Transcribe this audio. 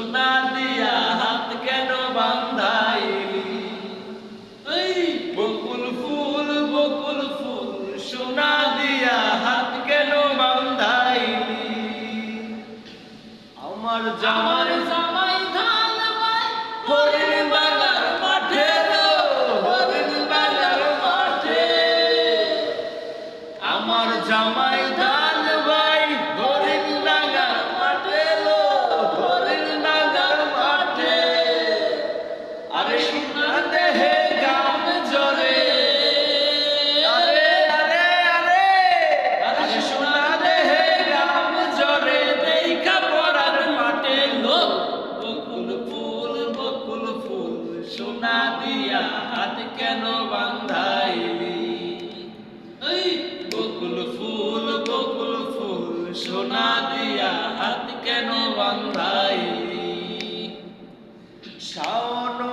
সুন্নাতি না দিয়া হাত কেন বান্ধাইলি? এই, বকুল ফুল বকুল ফুল, সোনা দিয়া হাত কেন বান্ধাইলি? শাওন